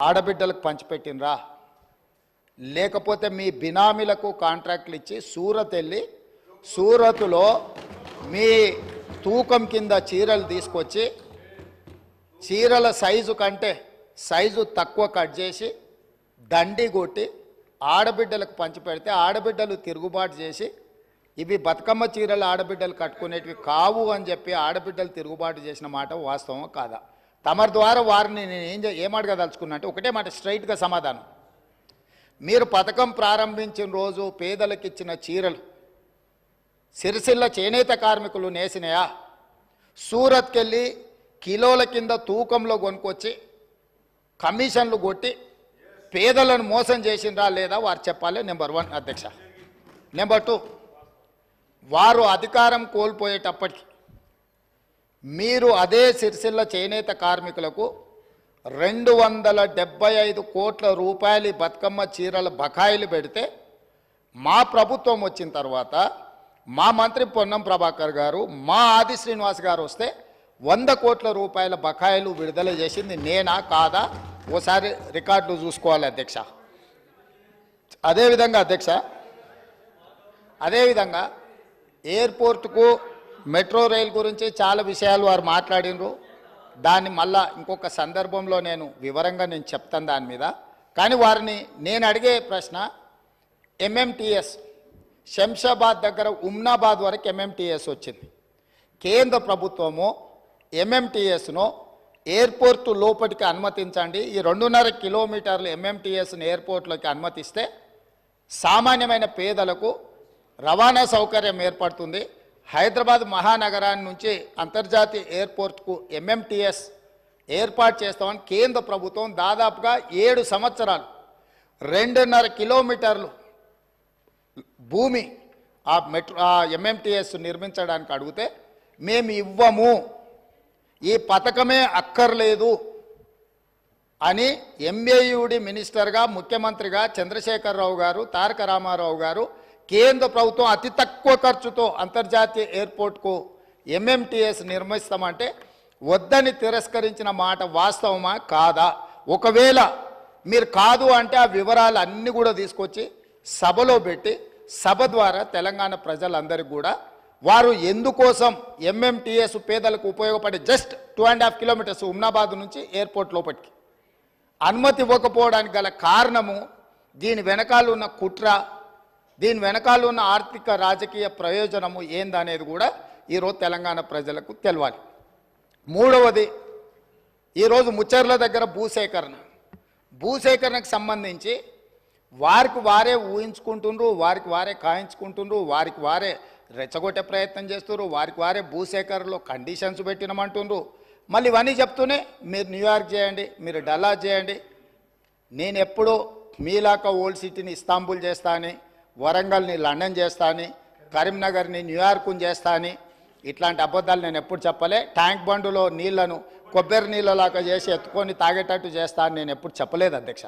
ఆడబిడ్డలకు పంచిపెట్టినరా లేకపోతే మీ బినామీలకు కాంట్రాక్ట్లు ఇచ్చి సూరత్ వెళ్ళి సూరత్లో మీ తూకం కింద చీరలు తీసుకొచ్చి చీరల సైజు కంటే సైజు తక్కువ కట్ చేసి దండి కొట్టి ఆడబిడ్డలకు పంచిపెడితే ఆడబిడ్డలు తిరుగుబాటు చేసి ఇవి బతుకమ్మ చీరలు ఆడబిడ్డలు కట్టుకునేటివి కావు అని చెప్పి ఆడబిడ్డలు తిరుగుబాటు చేసిన మాట వాస్తవం కాదా? తమరి ద్వారా వారిని నేను ఏం చే- ఏం అంటే ఒకటే మాట స్ట్రైట్గా సమాధానం. మీరు పథకం ప్రారంభించిన రోజు పేదలకు ఇచ్చిన చీరలు సిరిసిల్ల చేనేత కార్మికులు నేసినయా? సూరత్కెళ్ళి కిలోల కింద తూకంలో కొనుక్కొచ్చి కమిషన్లు కొట్టి పేదలను మోసం చేసిండ్రా లేదా? వారు చెప్పాలి నెంబర్ వన్ అధ్యక్ష. నెంబర్ టూ వారు అధికారం కోల్పోయేటప్పటికి మీరు అదే సిరిసిల్ల చేనేత కార్మికులకు రెండు వందల డెబ్బై ఐదు కోట్ల రూపాయలు బతుకమ్మ చీరల బకాయిలు పెడితే మా ప్రభుత్వం వచ్చిన తర్వాత మా మంత్రి పొన్నం ప్రభాకర్ గారు మా ఆది శ్రీనివాస్ గారు వస్తే వంద కోట్ల రూపాయల బకాయిలు విడుదల చేసింది నేనా కాదా? ఓసారి రికార్డులు చూసుకోవాలి అధ్యక్ష. అదేవిధంగా అధ్యక్ష అదేవిధంగా ఎయిర్పోర్ట్కు మెట్రో రైల్ గురించి చాలా విషయాలు వారు మాట్లాడినరు. దాన్ని మళ్ళా ఇంకొక సందర్భంలో నేను వివరంగా నేను చెప్తాను దాని మీద. కానీ వారిని నేను అడిగే ప్రశ్న ఎంఎంటీఎస్ శంషాబాద్ దగ్గర ఉమ్నాబాద్ వరకు ఎంఎంటీఎస్ వచ్చింది. కేంద్ర ప్రభుత్వము ఎంఎంటీఎస్ను ఎయిర్పోర్ట్ లోపలికి అనుమతించండి. ఈ రెండున్నర కిలోమీటర్లు ఎంఎంటీఎస్ని ఎయిర్పోర్ట్లోకి అనుమతిస్తే సామాన్యమైన పేదలకు రవాణా సౌకర్యం ఏర్పడుతుంది. హైదరాబాద్ మహానగరాన్ని నుంచి అంతర్జాతీయ ఎయిర్పోర్ట్కు ఎంఎంటీఎస్ ఏర్పాటు చేస్తామని కేంద్ర ప్రభుత్వం దాదాపుగా ఏడు సంవత్సరాలు రెండున్నర కిలోమీటర్లు భూమి ఆ మెట్రో ఆ ఎంఎంటీఎస్ నిర్మించడానికి అడిగితే మేము ఇవ్వము ఈ పథకమే అక్కర్లేదు అని ఎంఏయుడి మినిస్టర్గా ముఖ్యమంత్రిగా చంద్రశేఖరరావు గారు తారక రామారావు గారు కేంద్ర ప్రభుత్వం అతి తక్కువ ఖర్చుతో అంతర్జాతీయ ఎయిర్పోర్ట్కు ఎంఎంటీఎస్ నిర్మిస్తామంటే వద్దని తిరస్కరించిన మాట వాస్తవమా? కాదా? ఒకవేళ మీరు కాదు అంటే ఆ వివరాలు అన్నీ కూడా తీసుకొచ్చి సభలో పెట్టి సభ ద్వారా తెలంగాణ ప్రజలందరికీ కూడా వారు ఎందుకోసం ఎంఎంటీఎస్ పేదలకు ఉపయోగపడే just two and half kilometres Umnabad నుంచి ఎయిర్పోర్ట్ లోపలికి అనుమతి ఇవ్వకపోవడానికి గల కారణము దీని వెనకాల ఉన్న కుట్ర దీని వెనకాల ఉన్న ఆర్థిక రాజకీయ ప్రయోజనము ఏందనేది కూడా ఈరోజు తెలంగాణ ప్రజలకు తెలవాలి. మూడవది ఈరోజు ముచ్చర్ల దగ్గర భూసేకరణ. భూసేకరణకు సంబంధించి వారికి వారే ఊహించుకుంటుండ్రు వారికి వారే కాయించుకుంటుండ్రు వారికి వారే రెచ్చగొట్టే ప్రయత్నం చేస్తున్నారు వారికి వారే భూసేకరణలో కండిషన్స్ పెట్టినమంటుండ్రు. మళ్ళీ ఇవన్నీ చెప్తూనే మీరు న్యూయార్క్ చేయండి మీరు డల్లా చేయండి. నేను ఎప్పుడూ మీలాక ఓల్డ్ సిటీని ఇస్తాంబుల్ చేస్తా అని వరంగల్ని లండన్ చేస్తా అని కరీంనగర్ని న్యూయార్క్ని చేస్తా అని ఇట్లాంటి అబద్ధాలు నేను ఎప్పుడు చెప్పలే. ట్యాంక్ బండులో నీళ్ళను కొబ్బరి నీళ్ళలాగా చేసి ఎత్తుకొని తాగేటట్టు చేస్తా అని నేను ఎప్పుడు చెప్పలేదు అధ్యక్ష.